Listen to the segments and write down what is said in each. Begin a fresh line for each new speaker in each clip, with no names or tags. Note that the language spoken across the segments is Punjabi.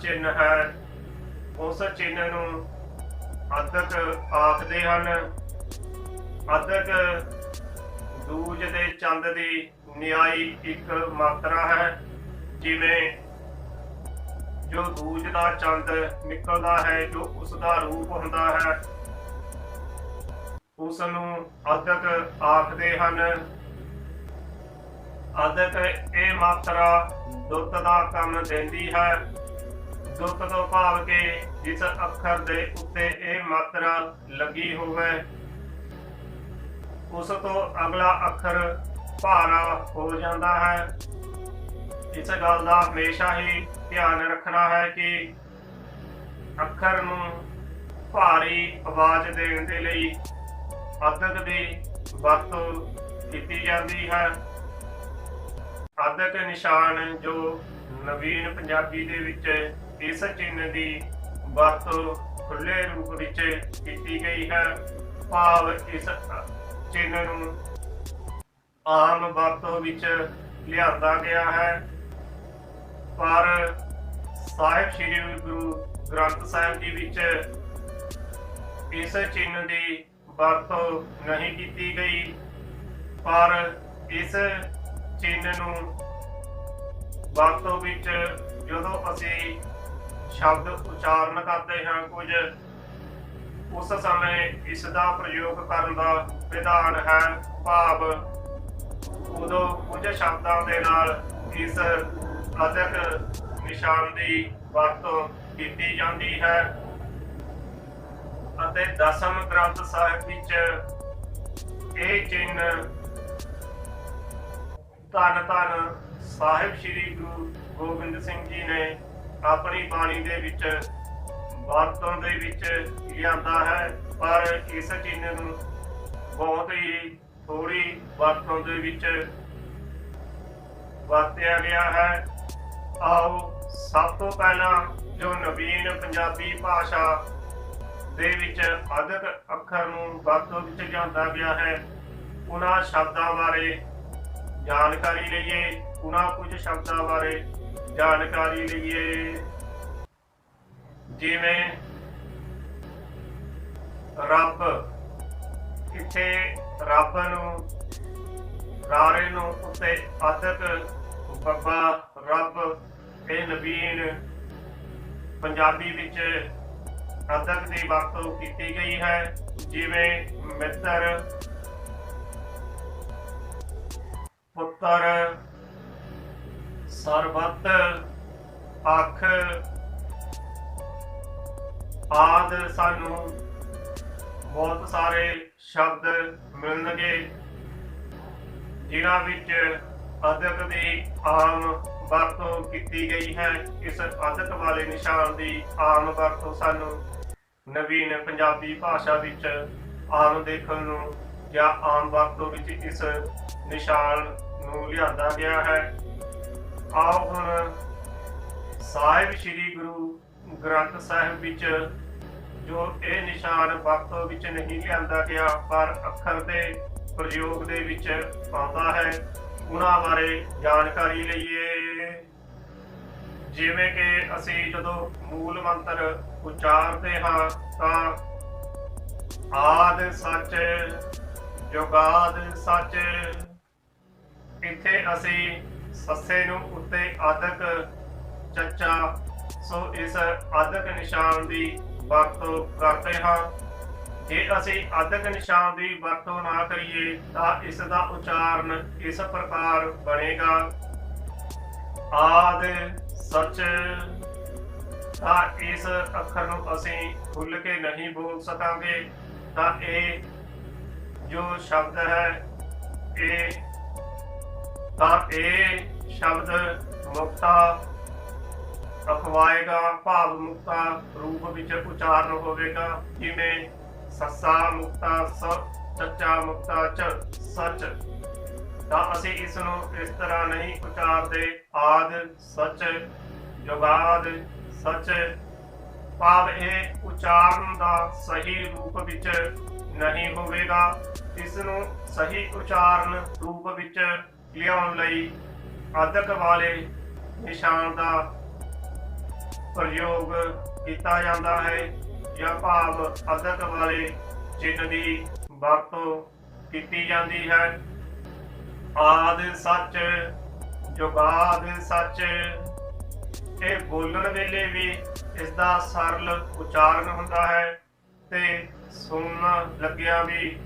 ਅਗਲਾ ਚਿੰਨ ਹੈ। ਉਸ ਚਿੰਨ ਨੂੰ ਅਦਕ ਆਖਦੇ ਹਨ। ਅਦਕ ਦੂਜ ਦੇ ਚੰਦ ਦੀ ਨਿਆਈ ਇੱਕ ਮਾਤਰਾ ਹੈ, ਜਿਵੇਂ ਜੋ ਦੂਜ ਦਾ ਚੰਦ ਨਿਕਲਦਾ ਹੈ, ਜੋ ਉਸ ਦਾ ਰੂਪ ਹੁੰਦਾ ਹੈ, ਉਸ ਨੂੰ ਅਦਕ ਆਖਦੇ ਹਨ। ਅਦਕ ਇਹ ਮਾਤਰਾ ਦੁੱਤ ਦਾ ਕੰਮ ਦਿੰਦੀ ਹੈ। ਦੁੱਤ ਤੋਂ ਭਾਵ ਕੇ ਜਿਸ ਅੱਖਰ ਦੇ ਉੱਤੇ ਇਹ ਮਾਤਰਾ ਲੱਗੀ ਹੋਵੇ, ਉਸ ਤੋਂ ਅਗਲਾ ਅੱਖਰ ਭਾਰਾ ਹੋ ਜਾਂਦਾ ਹੈ। ਇਸ ਗੱਲ ਦਾ ਹਮੇਸ਼ਾ ਹੀ ਧਿਆਨ ਰੱਖਣਾ ਹੈ ਕਿ ਅੱਖਰ ਨੂੰ ਭਾਰੀ ਆਵਾਜ਼ ਦੇਣ ਦੇ ਲਈ ਅਦਕ ਦੀ ਵਰਤੋਂ ਕੀਤੀ ਜਾਂਦੀ ਹੈ। ਅਦਕ ਨਿਸ਼ਾਨ ਜੋ ਨਵੀਨ ਪੰਜਾਬੀ ਦੇ ਵਿੱਚ ਇਸ ਚਿੰਨ੍ਹ ਦੀ ਵਰਤੋਂ ਖੁੱਲੇ ਰੂਪ ਵਿੱਚ ਕੀਤੀ ਗਈ ਹੈ। ਭਾਵ ਇਸ ਚਿੰਨ੍ਹ ਨੂੰ ਆਮ ਵਰਤੋਂ ਵਿੱਚ ਲਿਆਂਦਾ ਗਿਆ ਹੈ। ਪਰ ਸਾਹਿਬ ਸ੍ਰੀ ਗੁਰੂ ਗ੍ਰੰਥ ਸਾਹਿਬ ਜੀ ਵਿੱਚ ਇਸ ਚਿੰਨ੍ਹ ਦੀ ਵਰਤੋਂ ਨਹੀਂ ਕੀਤੀ ਗਈ। ਪਰ ਇਸ ਚਿੰਨ੍ਹ ਨੂੰ ਵਰਤੋਂ ਵਿੱਚ ਜਦੋਂ ਅਸੀਂ ਸ਼ਬਦ ਉਚਾਰਨ ਕਰਦੇ ਹਾਂ ਕੁਝ। ਉਸ ਸਮੇਂ ਇਸ ਦਾ ਪ੍ਰਯੋਗ ਕਰਨ ਦਾ ਵਿਧਾਨ ਹੈ ਭਾਵ। ਉਦੋਂ ਕੁਝ ਸ਼ਬਦਾਂ ਦੇ ਨਾਲ ਇਸ ਅਦਕ ਨਿਸ਼ਾਨ ਦੀ ਵਰਤੋਂ ਕੀਤੀ ਜਾਂਦੀ ਹੈ। ਅਤੇ ਦਸਮ ਗ੍ਰੰਥ ਸਾਹਿਬ ਵਿੱਚ ਇਹ ਚਿੰਨ ਧੰਨ ਧੰਨ ਸਾਹਿਬ ਸ੍ਰੀ ਗੁਰੂ ਗੋਬਿੰਦ ਸਿੰਘ ਜੀ ਨੇ ਆਪਣੀ ਬਾਣੀ ਦੇ ਵਿੱਚ, ਵਰਤੋਂ ਦੇ ਵਿੱਚ ਲਿਆਂਦਾ ਹੈ, ਪਰ ਇਸ ਚਿੰਨ ਨੂੰ ਬਹੁਤ ਹੀ ਥੋੜੀ ਵਰਤੋਂ ਦੇ ਵਿੱਚ ਵਰਤਿਆ ਗਿਆ ਹੈ। ਆਓ, ਸਭ ਤੋਂ ਪਹਿਲਾਂ ਜੋ ਨਵੀਨ ਪੰਜਾਬੀ ਭਾਸ਼ਾ ਦੇ ਵਿੱਚ ਅਦਕ ਅੱਖਰ ਨੂੰ ਵਰਤੋਂ ਵਿੱਚ ਲਿਆਂਦਾ ਗਿਆ ਹੈ, ਉਹਨਾਂ ਸ਼ਬਦਾਂ ਬਾਰੇ ਜਾਣਕਾਰੀ ਲਈਏ। ਉਹਨਾਂ ਕੁਝ ਸ਼ਬਦਾਂ ਬਾਰੇ ਜਾਣਕਾਰੀ ਲਈਏ। ਜਿਵੇਂ ਰੱਬ ਇੱਥੇ ਰੱਬ ਨੂੰ ਰਾਰੇ ਨੂੰ ਉੱਤੇ ਅਦਕ ਬੱਬਾ ਰੱਬ ਇਹ ਨਵੀਨ ਪੰਜਾਬੀ ਵਿੱਚ ਅਦਕ ਦੀ ਵਰਤੋਂ ਕੀਤੀ ਗਈ ਹੈ। ਜਿਵੇਂ ਮਿੱਤਰ, ਪੁੱਤਰ ਸਰਬੱਤ, ਅੱਖ, ਆਦ ਸਾਨੂੰ ਬਹੁਤ ਸਾਰੇ ਸ਼ਬਦ ਮਿਲਣਗੇ, ਜਿਨ੍ਹਾਂ ਵਿੱਚ ਅਦਕ ਦੀ ਆਮ ਵਰਤੋਂ ਕੀਤੀ ਗਈ ਹੈ। ਇਸ ਅਦਕ ਵਾਲੇ ਨਿਸ਼ਾਨ ਦੀ ਆਮ ਵਰਤੋਂ ਸਾਨੂੰ ਨਵੀਨ ਪੰਜਾਬੀ ਭਾਸ਼ਾ ਵਿੱਚ ਆਮ ਦੇਖਣ ਨੂੰ ਜਾਂ ਆਮ ਵਰਤੋਂ ਵਿੱਚ ਇਸ ਨਿਸ਼ਾਨ ਨੂੰ ਲਿਆਂਦਾ ਗਿਆ ਹੈ। ਆਓ ਹੁਣ ਸਾਹਿਬ ਸ੍ਰੀ ਗੁਰੂ ਗ੍ਰੰਥ ਸਾਹਿਬ ਵਿੱਚ ਜੋ ਇਹ ਨਿਸ਼ਾਨ ਵਰਤੋਂ ਵਿੱਚ ਨਹੀਂ ਲਿਆਂਦਾ ਗਿਆ, ਪਰ ਅੱਖਰ ਦੇ ਪ੍ਰਯੋਗ ਦੇ ਵਿੱਚ ਆਉਂਦਾ ਹੈ, ਉਹਨਾਂ ਬਾਰੇ ਜਾਣਕਾਰੀ ਲਈਏ। ਜਿਵੇਂ ਕਿ ਅਸੀਂ ਜਦੋਂ ਮੂਲ ਮੰਤਰ ਉਚਾਰਦੇ ਹਾਂ, ਤਾਂ ਆਦ ਸੱਚ, ਜੁਗਾਦ ਸੱਚ, ਇੱਥੇ ਅਸੀਂ ਸੱਸੇ ਨੂੰ ਉੱਤੇ ਆਦਕ ਚੱਚਾ, ਸੋ ਇਸ ਅਦਕ ਨਿਸ਼ਾਨ ਦੀ ਵਰਤੋਂ ਕਰਦੇ ਹਾਂ। ਜੇ ਅਸੀਂ ਅਦਕ ਨਿਸ਼ਾਨ ਦੀ ਵਰਤੋਂ ਨਾ ਕਰੀਏ, ਤਾਂ ਇਸ ਦਾ ਉਚਾਰਨ ਇਸ ਪ੍ਰਕਾਰ ਬਣੇਗਾ। ਆਦ ਸੱਚ, ਤਾਂ ਇਸ ਅੱਖਰ ਨੂੰ ਅਸੀਂ ਖੁੱਲ ਕੇ ਨਹੀਂ ਬੋਲ ਸਕਾਂਗੇ, ਤਾਂ ਇਹ ਜੋ ਸ਼ਬਦ ਹੈ, ਇਹ ਤਾਂ ਇਹ ਸ਼ਬਦ ਮੁਕਤਾ ਅਖਵਾਏਗਾ ਭਾਵ ਮੁਕਤਾ ਰੂਪ ਵਿੱਚ ਉਚਾਰਨ ਹੋਵੇਗਾ, ਜਿਵੇਂ ਸੱਸਾ ਮੁਕਤਾ, ਸ, ਚੱਚਾ ਮੁਕਤਾ ਚ ਸੱਚ। ਤਾਂ ਅਸੀਂ ਇਸ ਨੂੰ ਇਸ ਤਰ੍ਹਾਂ ਨਹੀਂ ਉਚਾਰਦੇ, ਆਦ, ਸੱਚ ਜੁਗਾਦ ਸੱਚ। ਭਾਵ ਇਹ ਉਚਾਰਨ ਦਾ ਸਹੀ ਰੂਪ ਵਿੱਚ ਨਹੀਂ ਹੋਵੇਗਾ। ਇਸ ਨੂੰ ਸਹੀ ਉਚਾਰਨ ਰੂਪ ਵਿੱਚ ਲਿਆਉਣ ਲਈ ਅਦਕ ਵਾਲੇ ਨਿਸ਼ਾਨ ਦਾ ਪ੍ਰਯੋਗ ਕੀਤਾ ਜਾਂਦਾ ਹੈ ਜਾਂ ਭਾਵ ਅਦਕ ਵਾਲੇ ਚਿੰਨ੍ਹ ਦੀ ਵਰਤੋਂ ਕੀਤੀ ਜਾਂਦੀ ਹੈ। ਆਦ ਸੱਚ, ਜੁਗਾਦ ਸੱਚ, ਇਹ ਬੋਲਣ ਵੇਲੇ ਵੀ ਇਸ ਦਾ ਸਰਲ ਉਚਾਰਨ ਹੁੰਦਾ ਹੈ ਤੇ ਸੁਣਨ ਲੱਗਿਆ ਵੀ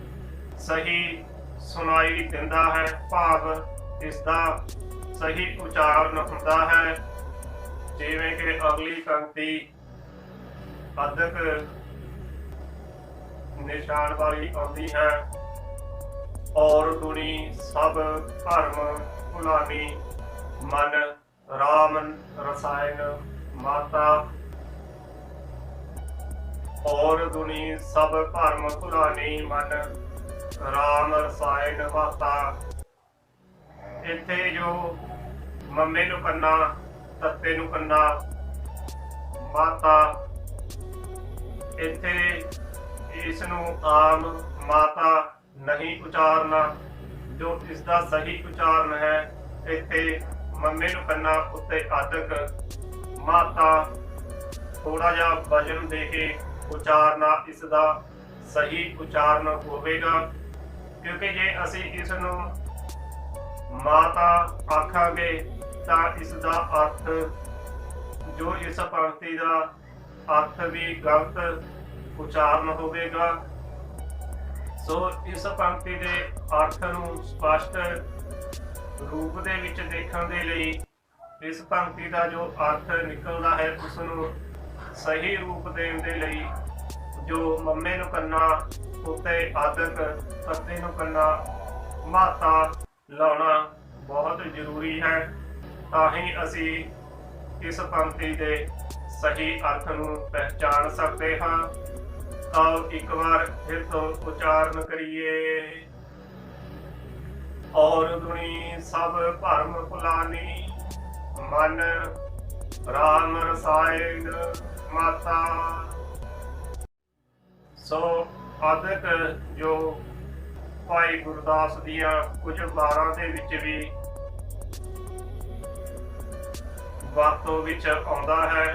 ਸਹੀ ਸੁਣਾਈ ਦਿੰਦਾ ਹੈ। ਭਾਵ ਇਸ ਦਾ ਸਹੀ ਉਚਾਰਨ ਹੁੰਦਾ ਹੈ, ਜਿਵੇਂ ਕਿ ਅਗਲੀ ਪੰਕਤੀ ਅਦਕ ਨਿਸ਼ਾਨ ਵਾਲੀ ਆਉਂਦੀ ਹੈ। ਔਰ ਦੁਨੀ ਸਭ ਧਰਮ ਭੁਲਾਨੀ ਮਨ ਰਾਮ ਰਸਾਇਣ ਮਾਤਾ। ਔਰ ਦੁਨੀ ਸਭ ਭਰਮ ਭੁਲਾਨੀ ਮਨ ਰਾਮ ਰਸਾਇਣ ਮਾਤਾ। ਇੱਥੇ ਜੋ ਮੰਮੇ ਨੂੰ ਕੰਨਾ, ਤੱਤੇ ਨੂੰ ਕੰਨਾ, ਮਾਤਾ, ਇੱਥੇ ਇਸ ਨੂੰ ਆਮ ਮਾਤਾ ਨਹੀਂ ਉਚਾਰਨਾ, ਜੋ ਇਸ ਦਾ ਸਹੀ ਉਚਾਰਨ ਹੈ, ਇੱਥੇ ਮੰਮੇ ਨੂੰ ਕੰਨਾ ਉੱਤੇ ਆਦਕ ਮਾਤਾ ਥੋੜਾ ਜਿਹਾ ਵਜਨ ਦੇ ਕੇ ਉਚਾਰਨਾ ਇਸ ਦਾ ਸਹੀ ਉਚਾਰਨ ਹੋਵੇਗਾ। ਕਿਉਂਕਿ ਜੇ ਅਸੀਂ ਇਸ ਨੂੰ ਮਾਤਾ ਆਖਾਂਗੇ ਤਾਂ ਇਸ ਦਾ ਅਰਥ, ਜੋ ਇਸ ਪੰਕਤੀ ਦਾ ਅਰਥ ਵੀ ਗਲਤ ਉਚਾਰਨ ਹੋਵੇਗਾ, ਸੋ ਇਸ ਪੰਕਤੀ ਦੇ ਅਰਥ ਨੂੰ ਸਪਸ਼ਟ ਰੂਪ ਦੇ ਵਿੱਚ ਦੇਖਣ ਦੇ ਲਈ ਇਸ ਪੰਕਤੀ ਦਾ ਜੋ ਅਰਥ ਨਿਕਲਦਾ ਹੈ, ਉਸ ਨੂੰ ਸਹੀ ਰੂਪ ਦੇਣ ਦੇ ਲਈ ਜੋ ਮੰਮੇ ਨੂੰ ਕੰਨਾ ਉੱਤੇ ਆਦਕ ਪੱਤੇ ਨੂੰ ਕੰਨਾ ਮਾਤਾ ਲਾਉਣਾ ਬਹੁਤ ਜ਼ਰੂਰੀ ਹੈ, ਤਾਂ ਹੀ ਅਸੀਂ ਇਸ ਪੰਕਤੀ ਦੇ ਸਹੀ ਅਰਥ ਨੂੰ ਪਹਿਚਾਨ ਸਕਦੇ ਹਾਂ। ਆਓ ਇੱਕ ਵਾਰ ਫਿਰ ਤੋਂ ਉਚਾਰਨ ਕਰੀਏ। ਔਰ ਦੁਨੀ ਸਭ ਭਰਮ ਭੁਲਾਨੀ ਮਨ ਰਾਮ ਰਸਾਇਣ ਮਾਤਾ। ਸੋ ਆਦਿਕ ਜੋ ਭਾਈ ਗੁਰਦਾਸ ਦੀਆਂ ਕੁਝ ਵਾਰਾਂ ਦੇ ਵਿੱਚ ਵੀ ਵਰਤੋਂ ਵਿੱਚ ਆਉਂਦਾ ਹੈ।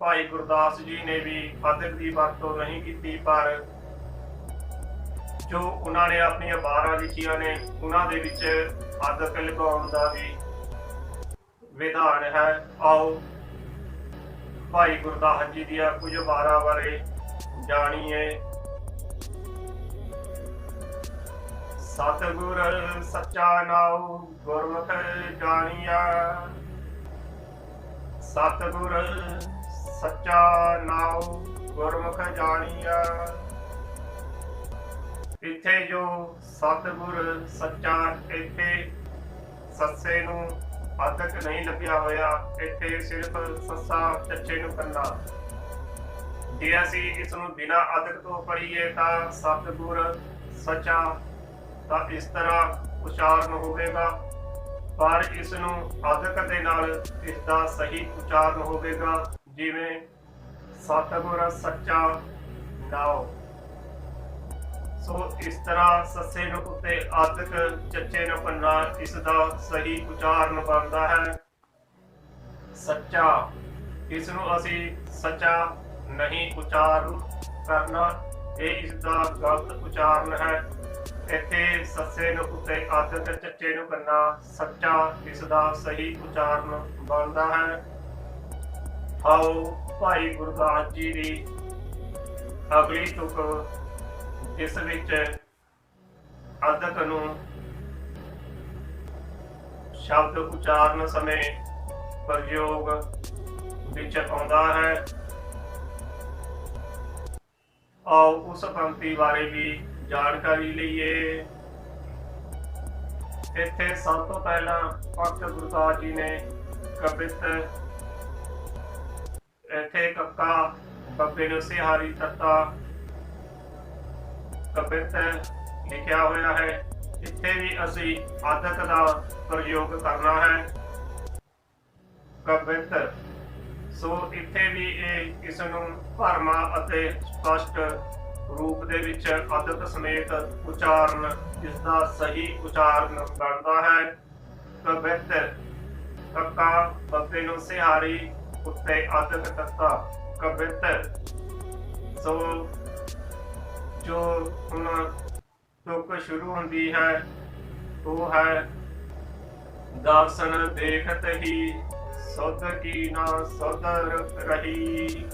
ਭਾਈ ਗੁਰਦਾਸ ਜੀ ਨੇ ਵੀ ਆਦਿਕ ਦੀ ਵਰਤੋਂ ਨਹੀਂ ਕੀਤੀ, ਪਰ ਜੋ ਉਹਨਾਂ ਨੇ ਆਪਣੀਆਂ ਵਾਰਾਂ ਲਿਖੀਆਂ ਨੇ, ਉਹਨਾਂ ਦੇ ਵਿੱਚ ਆਦਿਕ ਲਗਾਉਣ ਦਾ ਵੀ ਵਿਧਾਨ ਹੈ। ਆਓ ਭਾਈ ਗੁਰਦਾਸ ਜੀ ਦੀਆਂ ਕੁਝ ਵਾਰਾਂ ਬਾਰੇ ਜਾਣੀਏ। ਸਤਿਗੁਰ ਸੱਚਾ ਨਾਉ ਗੁਰਮੁਖ ਜਾਣੀਆ ਸਤਿਗੁਰ ਸੱਚਾ ਨਾਉ ਗੁਰਮੁਖ ਜਾਣੀਆ ਇੱਥੇ ਜੋ ਸਤਿਗੁਰ ਸੱਚਾ ਇੱਥੇ ਸੱਸੇ ਨੂੰ ਅਦਕ ਨਹੀਂ ਲੱਗਿਆ ਹੋਇਆ, ਇੱਥੇ ਸਿਰਫ ਸੱਸਾ ਚੱਚੇ ਨੂੰ ਕਰਨਾ ਜੇ ਅਸੀਂ ਇਸ ਨੂੰ ਬਿਨਾਂ ਅਦਕ ਤੋਂ ਪੜ੍ਹੀਏ ਤਾਂ ਸਤਿਗੁਰ ਸੱਚਾ ਤਾਂ ਇਸ ਤਰ੍ਹਾਂ ਉਚਾਰਨ ਹੋਵੇਗਾ। ਪਰ ਇਸ ਨੂੰ ਅਦਕ ਦੇ ਨਾਲ ਇਸ ਦਾ ਸਹੀ ਉਚਾਰਨ ਹੋਵੇਗਾ, ਜਿਵੇਂ ਸਤਿਗੁਰ ਸੱਚਾ ਨਾਉ। ਸੋ ਇਸ ਤਰ੍ਹਾਂ ਸੱਸੇ ਨੂੰ ਉੱਤੇ ਆਦਿਕ ਚੱਚੇ ਨੂੰ ਪੰਨਾ ਇਸ ਦਾ ਸਹੀ ਉਚਾਰਨ ਬਣਦਾ ਹੈ। ਸੱਚਾ। ਇਸ ਨੂੰ ਅਸੀਂ ਸੱਚਾ ਨਹੀਂ ਉਚਾਰਨ ਕਰਨਾ। ਇਹ ਇਸ ਦਾ ਗਲਤ ਉਚਾਰਨ ਹੈ। ਇੱਥੇ ਸੱਸੇ ਨੂੰ ਉੱਤੇ ਆਦਿਕ ਚੱਚੇ ਨੂੰ ਪੰਨਾ ਸੱਚਾ ਇਸ ਦਾ ਸਹੀ ਉਚਾਰਨ ਬਣਦਾ ਹੈ। ਆਓ ਭਾਈ ਗੁਰਦਾਸ ਜੀ ਦੀ ਅਗਲੀ ਤੁਕ ਇਸ ਵਿੱਚ ਅਦਕ ਨੂੰ ਸ਼ਬਦ ਉਚਾਰਨ ਸਮੇਂ ਪ੍ਰਯੋਗ ਵਿੱਚ ਆਉਂਦਾ ਹੈ। ਆਓ ਉਸ ਪੰਕਤੀ ਬਾਰੇ ਵੀ ਜਾਣਕਾਰੀ ਲਈਏ। ਇੱਥੇ ਸਭ ਤੋਂ ਪਹਿਲਾਂ ਭਗਤ ਗੁਰਦਾਸ ਜੀ ਨੇ ਕਵਿਤ ਇੱਥੇ ਕੱਕਾ ਬੱਬੇ ਨੂੰ ਸਿਹਾਰੀ ਤੱਤਾ ਕਵਿਤ ਲਿਖਿਆ ਹੋਇਆ ਹੈ ਇੱਥੇ ਵੀ ਅਸੀਂ ਆਦਕ ਦਾ ਪ੍ਰਯੋਗ ਕਰਨਾ ਹੈ ਕਵਿਤ ਸੋ ਇੱਥੇ ਵੀ ਇਹ ਇਸ ਨੂੰ ਭਰਮਾ ਅਤੇ ਸਪਸ਼ਟ ਰੂਪ ਦੇ ਵਿੱਚ ਆਦਕ ਸਮੇਤ ਉਚਾਰਨ ਇਸ ਦਾ ਸਹੀ ਉਚਾਰਨ ਬਣਦਾ ਹੈ। ਕਵਿਤ ਕੱਕਾ ਬੱਬੇ ਨੂੰ ਸਿਹਾਰੀ ਉੱਤੇ ਅਦਕ ਤੱਤਾ ਕਬਿਤ ਸੋ, ਜੋ ਹੁਣ ਤੁਕ ਸ਼ੁਰੂ ਹੁੰਦੀ ਹੈ, ਉਹ ਹੈ ਦਰਸ਼ਨ ਦੇਖਤ ਹੀ, ਸੁਧ ਕੀ ਨਾ ਸੁਧ ਰਹੀ।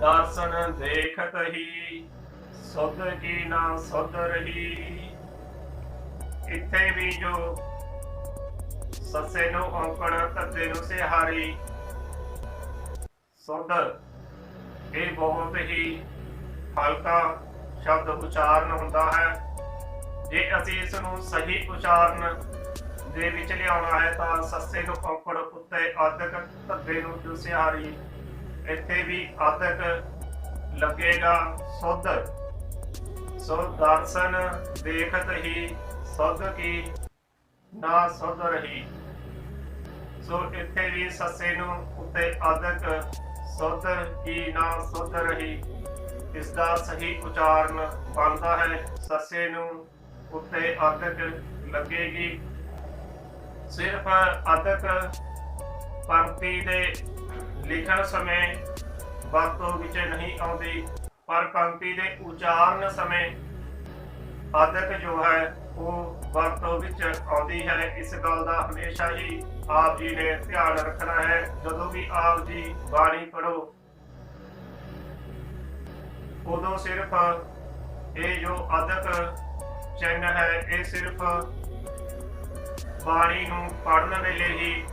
ਦਰਸ਼ਨ ਦੇਖਤ ਹੀ, ਸੁਧ ਕੀ ਨਾ ਸੁਧ ਰਹੀ। ਇੱਥੇ ਵੀ ਜੋ ਸੱਸੇ ਨੂੰ ਔਂਕੜ ਧੱਦੇ ਨੂੰ ਸਿਹਾਰੀ, ਸੁਧ ਇਹ ਬਹੁਤ ਹੀ ਹਲਕਾ ਸ਼ਬਦ ਉਚਾਰਨ ਹੁੰਦਾ ਹੈ। ਜੇ ਅਸੀਂ ਇਸ ਨੂੰ ਸਹੀ ਉਚਾਰਨ ਦੇ ਵਿੱਚ ਲਿਆਉਣਾ ਹੈ ਤਾਂ ਸੱਸੇ ਨੂੰ ਔਕੜ ਉੱਤੇ ਆਦਕ ਧੱਦੇ ਨੂੰ ਜੋ ਸਿਹਾਰੀ ਇੱਥੇ ਵੀ ਆਦਕ ਲੱਗੇਗਾ ਸੁਧ। ਸੋ ਦਰਸ਼ਨ ਦੇਖਤ ਹੀ ਸੁਧ ਕੀ ਨਾ ਸੁਧ ਰਹੀ। ਸੋ ਇੱਥੇ ਵੀ ਸੱਸੇ ਨੂੰ ਉੱਤੇ ਆਦਕ ਸੁਧ ਕੀ ਨਾ ਸੁਧ ਰਹੀ। ਇਸ ਦਾ ਸਹੀ ਉਚਾਰਨ ਬਣਦਾ ਹੈ। ਸੱਸੇ ਨੂੰ ਉੱਤੇ ਆਦਕ ਲੱਗੇਗੀ। ਸਿਰਫ ਆਦਕ ਪੰਕਤੀ ਦੇ ਲਿਖਣ ਸਮੇਂ ਵਰਤੋਂ ਵਿੱਚ ਨਹੀਂ ਆਉਂਦੀ, ਪਰ ਪੰਕਤੀ ਦੇ ਉਚਾਰਨ ਸਮੇਂ ਆਦਕ ਜੋ ਹੈ, ਉਹ ਵਰਤੋਂ ਵਿੱਚ ਆਉਂਦੀ ਹੈ। ਇਸ ਗੱਲ ਦਾ ਹਮੇਸ਼ਾ ਹੀ ਆਪ ਜੀ ਨੇ ਧਿਆਨ ਰੱਖਣਾ ਹੈ। ਜਦੋਂ ਵੀ ਆਪ ਜੀ ਬਾਣੀ ਪੜੋ ਉਦੋਂ ਸਿਰਫ ਇਹ ਜੋ ਆਦਕ ਚਿੰਨ ਹੈ, ਇਹ ਸਿਰਫ ਬਾਣੀ ਨੂੰ ਪੜਨ ਵੇਲੇ ਹੀ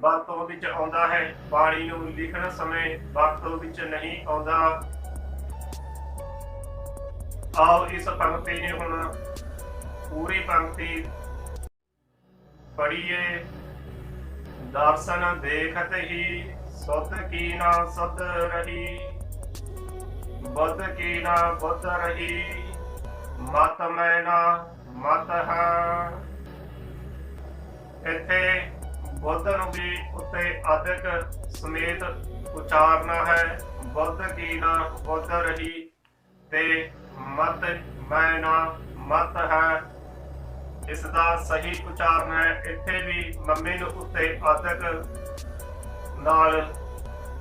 ਵਰਤੋਂ ਵਿੱਚ ਆਉਂਦਾ ਹੈ। ਬਾਣੀ ਨੂੰ ਲਿਖਣ ਸਮੇਂ ਵਰਤੋਂ ਵਿੱਚ ਨਹੀਂ ਆਉਂਦਾ। ਆਓ ਇਸ ਪੰਕਤੀ ਨੂੰ ਹੁਣ ਪੂਰੀ ਪੰਕਤੀ ਪੜੀਏ ਦਰਸ਼ਨ ਦੇਖਤ ਹੀ ਸੁਧ ਕੀ ਨਾ ਸੁਧ ਰਹੀ। ਬੁੱਧ ਕੀ ਨਾ ਬੁੱਧ ਰਹੀ। ਮਤ ਮੈਂ ਨਾ ਮਤ ਹੈ। ਇੱਥੇ ਬੁੱਧ ਨੂੰ ਵੀ ਉੱਤੇ ਆਦਿਕ ਸਮੇਤ ਉਚਾਰਨਾ ਹੈ। ਬੁੱਧ ਕੀ ਨਾ ਬੁੱਧ ਰਹੀ ਤੇ ਮਤ ਮੈਂ ਨਾ ਮਤ ਹੈ। ਇਸ ਦਾ ਸਹੀ ਉਚਾਰਨ ਹੈ। ਇੱਥੇ ਵੀ ਮੰਮੀ ਨੂੰ ਉੱਤੇ ਅਦਕ ਨਾਲ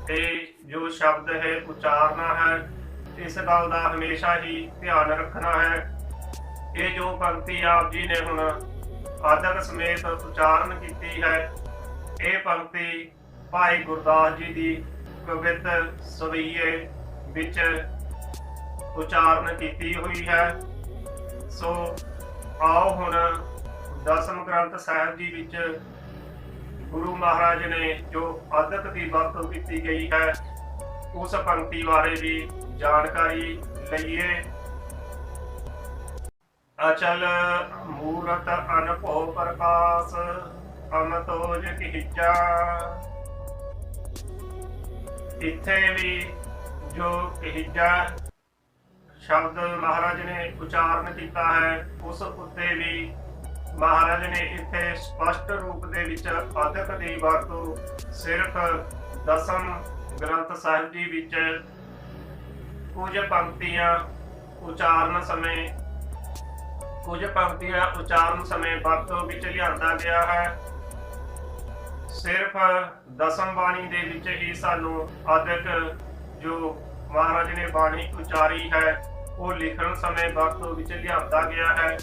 ਇਹ ਜੋ ਸ਼ਬਦ ਹੈ ਉਚਾਰਨਾ ਹੈ, ਇਸ ਗੱਲ ਦਾ ਹਮੇਸ਼ਾ ਹੀ ਧਿਆਨ ਰੱਖਣਾ ਹੈ। ਇਹ ਜੋ ਪੰਕਤੀ ਆਪ ਜੀ ਨੇ ਹੁਣ ਆਦਕ ਸਮੇਤ ਉਚਾਰਨ ਕੀਤੀ ਹੈ ਇਹ ਪੰਕਤੀ ਭਾਈ ਗੁਰਦਾਸ ਜੀ ਦੀ ਪਵਿੱਤਰ ਸਵਈਏ ਵਿੱਚ ਉਚਾਰਨ ਕੀਤੀ ਹੋਈ ਹੈ। ਸੋ ਆਓ ਹੁਣ ਦਸਮ ਗ੍ਰੰਥ ਸਾਹਿਬ ਜੀ ਵਿੱਚ ਗੁਰੂ ਮਹਾਰਾਜ ਨੇ ਜੋ ਆਦਤ ਦੀ ਵਰਤੋਂ ਕੀਤੀ ਗਈ ਹੈ, ਉਸ ਪੰਕਤੀ ਬਾਰੇ ਵੀ ਜਾਣਕਾਰੀ ਲਈਏ। ਅਚਲ ਮੂਰਤ ਅਨਭਉ ਪ੍ਰਕਾਸ਼ ਅਮਤੋਜ ਕਿਚਾ ਇੱਥੇ ਵੀ ਜੋ ਕਿਹਜਾ ਸ਼ਬਦ ਮਹਾਰਾਜ ਨੇ ਉਚਾਰਨ ਕੀਤਾ ਹੈ, ਉਸ ਉੱਤੇ ਵੀ ਮਹਾਰਾਜ ਨੇ ਇੱਥੇ ਸਪਸ਼ਟ ਰੂਪ ਦੇ ਵਿੱਚ ਅਦਕ ਦੀ ਵਰਤੋਂ ਸਿਰਫ ਦਸਮ ਗ੍ਰੰਥ ਸਾਹਿਬ ਜੀ ਵਿੱਚ ਕੁਝ ਪੰਕਤੀਆਂ ਉਚਾਰਨ ਸਮੇਂ, ਕੁਝ ਪੰਕਤੀਆਂ ਉਚਾਰਨ ਸਮੇਂ ਵਰਤੋਂ ਵਿੱਚ ਲਿਆਂਦਾ ਗਿਆ ਹੈ। ਸਿਰਫ ਦਸਮ ਬਾਣੀ ਦੇ ਵਿੱਚ ਹੀ ਸਾਨੂੰ ਅਦਕ ਜੋ ਮਹਾਰਾਜ ਨੇ ਬਾਣੀ ਉਚਾਰੀ ਹੈ, ਉਹ ਲਿਖਣ ਸਮੇਂ ਵਰਤੋਂ ਵਿੱਚ ਲਿਆਂਦਾ ਗਿਆ ਹੈ।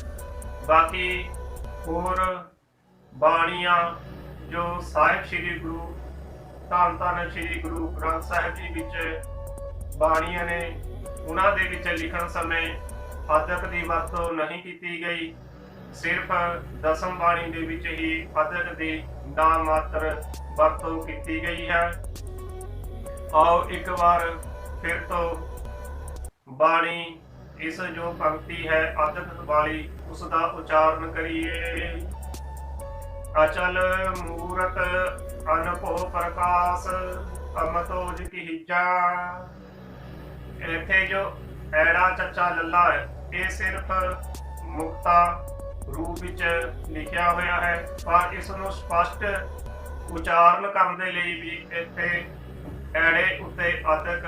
ਬਾਕੀ ਹੋਰ ਬਾਣੀਆਂ ਜੋ ਸਾਹਿਬ ਸ੍ਰੀ ਗੁਰੂ ਧੰਨ ਧੰਨ ਸ੍ਰੀ ਗੁਰੂ ਗ੍ਰੰਥ ਸਾਹਿਬ ਜੀ ਵਿੱਚ ਬਾਣੀਆਂ ਨੇ, ਉਹਨਾਂ ਦੇ ਵਿੱਚ ਲਿਖਣ ਸਮੇਂ ਅਦਕ ਦੀ ਵਰਤੋਂ ਨਹੀਂ ਕੀਤੀ ਗਈ। ਸਿਰਫ ਦਸਮ ਬਾਣੀ ਦੇ ਵਿੱਚ ਹੀ ਅਦਕ ਦੀ ਨਾਮ ਮਾਤਰ ਵਰਤੋਂ ਕੀਤੀ ਗਈ ਹੈ। ਆਓ ਇੱਕ ਵਾਰ ਫਿਰ ਤੋਂ ਬਾਣੀ ਇਸ ਜੋ ਪੰਕਤੀ ਹੈ ਅਦਕ ਵਾਲੀ ਉਸ ਦਾ ਉਚਾਰਨ ਕਰੀਏ। ਅਚਲ ਮੂਰਤ ਅਨਭਉ ਪ੍ਰਕਾਸ਼, ਅਮਤੋਜ ਕੀ ਹਿਜਾ ਇੱਥੇ ਜੋ ਐੜਾ ਚੱਚਾ ਲੱਲਾ ਹੈ, ਇਹ ਸਿਰਫ ਮੁਕਤਾ ਰੂਪ ਵਿੱਚ ਲਿਖਿਆ ਹੋਇਆ ਹੈ ਪਰ ਇਸ ਨੂੰ ਸਪਸ਼ਟ ਉਚਾਰਨ ਕਰਨ ਦੇ ਲਈ ਵੀ ਇੱਥੇ ਐੜੇ ਉੱਤੇ ਅਦਕ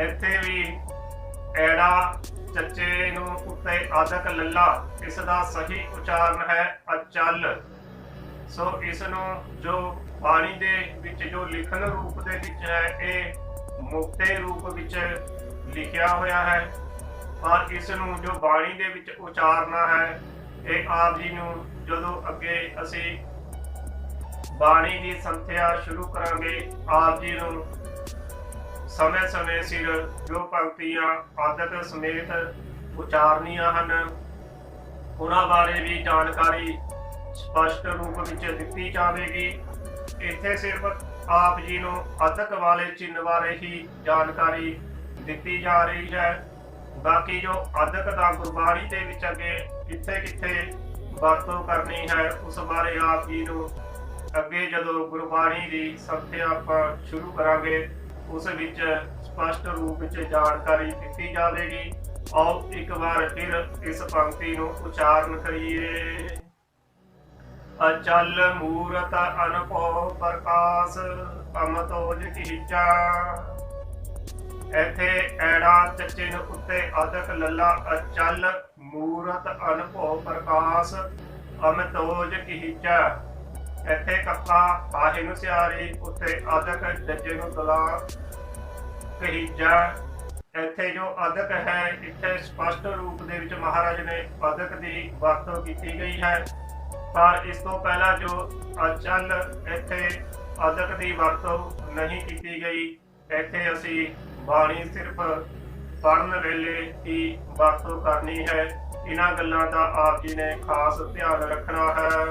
ਇੱਥੇ ਵੀ ਐੜਾ ਚੱਚੇ ਨੂੰ ਉੱਤੇ ਆਦਕ ਲੱਲਾ, ਇਸ ਦਾ ਸਹੀ ਉਚਾਰਨ ਹੈ ਅਚਲ। ਸੋ ਇਸ ਨੂੰ ਜੋ ਬਾਣੀ ਦੇ ਵਿੱਚ, ਜੋ ਲਿਖਣ ਰੂਪ ਦੇ ਵਿੱਚ ਹੈ, ਇਹ ਮੁਕਤੇ ਰੂਪ ਵਿੱਚ ਲਿਖਿਆ ਹੋਇਆ ਹੈ। ਪਰ ਇਸ ਨੂੰ ਜੋ ਬਾਣੀ ਦੇ ਵਿੱਚ ਉਚਾਰਨਾ ਹੈ, ਇਹ ਆਪ ਜੀ ਨੂੰ ਜਦੋਂ ਅੱਗੇ ਅਸੀਂ ਬਾਣੀ ਦੀ ਸੰਥਿਆ ਸ਼ੁਰੂ ਕਰਾਂਗੇ, ਆਪ ਜੀ ਨੂੰ ਸਮੇਂ ਸਮੇਂ ਸਿਰ ਜੋ ਪੰਕਤੀਆਂ ਆਦਤ ਸਮੇਤ ਉਚਾਰਨੀਆਂ ਹਨ, ਉਹਨਾਂ ਬਾਰੇ ਵੀ ਜਾਣਕਾਰੀ ਸਪਸ਼ਟ ਰੂਪ ਵਿੱਚ ਦਿੱਤੀ ਜਾਵੇਗੀ। ਇੱਥੇ ਸਿਰਫ ਆਪ ਜੀ ਨੂੰ ਅਦਕ ਵਾਲੇ ਚਿੰਨ੍ਹ ਬਾਰੇ ਹੀ ਜਾਣਕਾਰੀ ਦਿੱਤੀ ਜਾ ਰਹੀ ਹੈ। ਬਾਕੀ ਜੋ ਅਦਕ ਦਾ ਗੁਰਬਾਣੀ ਦੇ ਵਿੱਚ ਅੱਗੇ ਕਿੱਥੇ ਕਿੱਥੇ ਵਰਤੋਂ ਕਰਨੀ ਹੈ, ਉਸ ਬਾਰੇ ਆਪ ਜੀ ਨੂੰ ਅੱਗੇ ਜਦੋਂ ਗੁਰਬਾਣੀ ਦੀ ਸੰਥਿਆ ਆਪਾਂ ਸ਼ੁਰੂ ਕਰਾਂਗੇ, ਉਸ ਵਿੱਚ ਸਪਸ਼ਟ ਰੂਪ ਵਿੱਚ ਜਾਣਕਾਰੀ ਦਿੱਤੀ ਜਾਵੇਗੀ। ਆਓ ਇੱਕ ਵਾਰ ਫਿਰ ਇਸ ਪੰਕਤੀ ਨੂੰ ਉਚਾਰਨ ਕਰੀਏ। ਅਚਲ ਮੂਰਤ ਅਨਭਉ ਪ੍ਰਕਾਸ਼, ਅਮਤੋਜ ਕੀਚਾ। ਇੱਥੇ ਐੜਾ ਚੱਚੇ ਉੱਤੇ ਅਦਕ, ਲੱਲਾ, ਅਚਲ, ਮੂਰਤ ਅਨਭਉ ਪ੍ਰਕਾਸ਼, ਅਮਤੋਜ ਕੀਚਾ। ਇੱਥੇ ਕੱਕਾ ਆਹੇ ਨੂੰ ਸਿਆਰੀ, ਉੱਤੇ ਅਦਕ, ਜੱਜੇ ਨੂੰ ਦਲਾ ਕਹੀਜਾ ਇੱਥੇ ਜੋ ਅਦਕ ਹੈ, ਇੱਥੇ ਸਪਸ਼ਟ ਰੂਪ ਦੇ ਵਿੱਚ ਮਹਾਰਾਜ ਨੇ ਅਦਕ ਦੀ ਵਰਤੋਂ ਕੀਤੀ ਗਈ ਹੈ। ਪਰ ਇਸ ਤੋਂ ਪਹਿਲਾਂ ਜੋ ਅਚਲ ਇੱਥੇ ਅਦਕ ਦੀ ਵਰਤੋਂ ਨਹੀਂ ਕੀਤੀ ਗਈ, ਇੱਥੇ ਅਸੀਂ ਬਾਣੀ ਸਿਰਫ ਪੜਨ ਵੇਲੇ ਹੀ ਵਰਤੋਂ ਕਰਨੀ ਹੈ। ਇਹਨਾਂ ਗੱਲਾਂ ਦਾ ਆਪ ਜੀ ਨੇ ਖਾਸ ਧਿਆਨ ਰੱਖਣਾ ਹੈ।